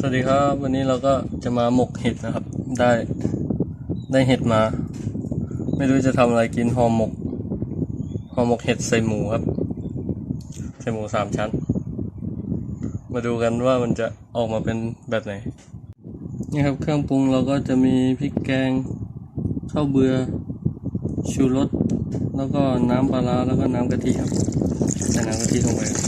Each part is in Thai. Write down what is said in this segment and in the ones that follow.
สวัสดีครับวันนี้เราก็จะมาหมกเห็ดนะครับ ได้ได้เห็ดมา ไม่รู้จะทำอะไรกินห่อหมกห่อหมกเห็ดใส่หมูครับ ใส่หมูสามชั้น มาดูกันว่ามันจะออกมาเป็นแบบไหน นี่ครับเครื่องปรุงเราก็จะมีพริกแกงข้าวเบือ ชูรสแล้วก็น้ำปลาร้าแล้วก็น้ำกะทิครับใส่น้ำกะทิลงไปครับ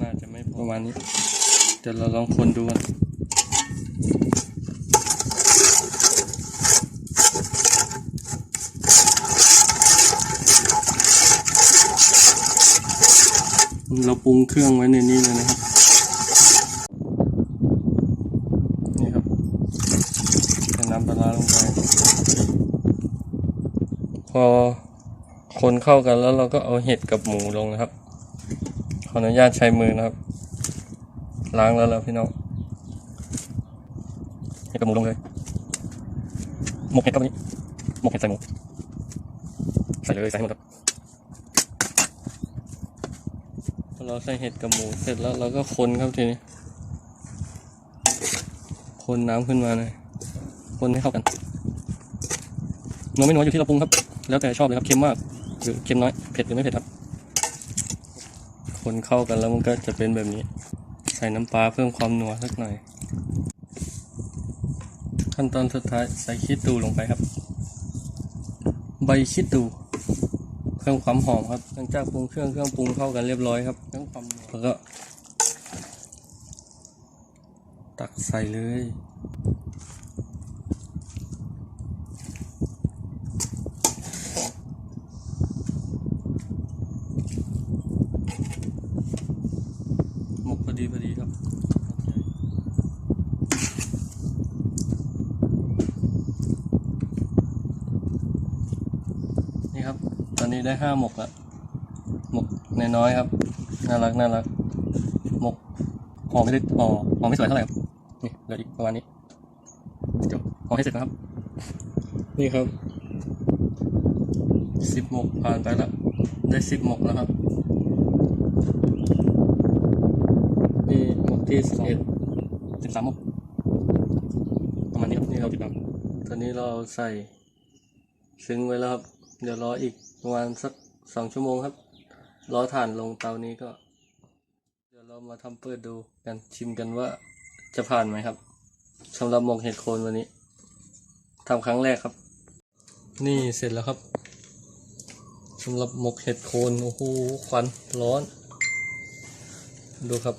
น่าจะไมาณนี้ เดี๋ยวเราลองคนดูกันเราปรุงเครื่องไว้ในนี้เลยนะครับ นี่ครับใส่น้ำปลาลงไป พอคนเข้ากันแล้วเราก็เอาเห็ดกับหมูลงนะครับ ขออนุญาตใช้มือนะครับ ล้างแล้วแล้วพี่น้องเห็ดกับหมูลงเลย หมกเห็ดครับนนี้ หมกเห็ดใส่หมู ใส่เลยใส่ให้หมดครับเราใส่เห็ดกับหมูเสร็จแล้วเราก็คนครับทีนี้ คนน้ำขึ้นมาเลย คนให้เข้ากันนัวไม่นัวอยู่ที่เราปรุงครับ แล้วแต่ชอบเลยครับเค็มมากหรือเค็มน้อย เผ็ดหรือไม่เผ็ดครับ คนเข้ากันแล้วมันก็จะเป็นแบบนี้ ส่น้ำปลาเพิ่มความนัวสักหน่อย ขั้นตอนสุดท้ายใส่คิดตูลงไปครับ ใบคิดตูเพิ่มความหอมครับหลังจากปรุงเครื่องเครื่องปรุงเข้ากันเรียบร้อยครับเพิ่มความนัวแล้วก็ ตักใส่เลย หมกพอดีพอดีครับนี่ครับ ตอ นี้ได้ห้าหมกละหมกน้อยครับ น่ารักน่ารัก หมกหอมไม่ได้หอมหอมไม่สวยเท่าไหร่ครับนี่เหลืออีกประมาณนี้จบหอมให้เสร็จนะครับ นี่ครับสิบหมกผ่านไปแล้วได้สิบหมกแล้วครับนี่หมกที่สิบเอ็ดสิบสามหมกประมาณนี้ครับนี่เราติดตามตอนนี้เราใส่ซึ้งไว้แล้วครับ เดี๋ยวรออีกประมาณสักสองชั่วโมงครับ รอถ่านลงเตานี้ก็ เดี๋ยวเรามาทำเปิดดูกันชิมกันว่าจะผ่านไหมครับสำหรับหมกเห็ดโคนวันนี้ทำครั้งแรกครับ นี่เสร็จแล้วครับสำหรับหมกเห็ดโคนโอ้โหควันร้อน ดูครับ